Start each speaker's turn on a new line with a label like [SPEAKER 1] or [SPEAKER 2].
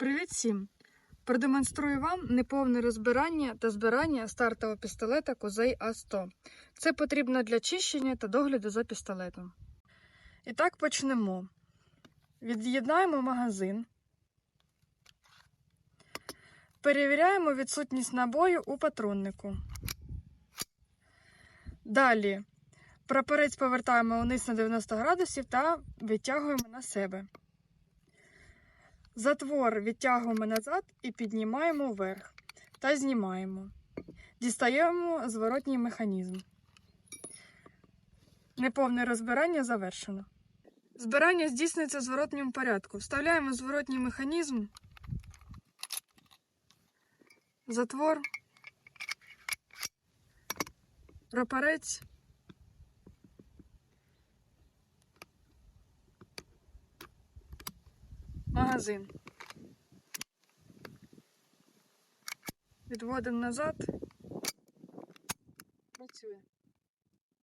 [SPEAKER 1] Привіт всім! Продемонструю вам неповне розбирання та збирання стартового пістолета Козей А100. Це потрібно для чищення та догляду за пістолетом. І так почнемо. Від'єднаємо магазин. Перевіряємо відсутність набою у патроннику. Далі прапорець повертаємо вниз на 90 градусів та витягуємо на себе. Затвор відтягуємо назад і піднімаємо вверх та знімаємо. Дістаємо зворотній механізм. Неповне розбирання завершено. Збирання здійснюється в зворотньому порядку. Вставляємо зворотній механізм, затвор, прапорець. Магазин. Відводимо назад. Працює.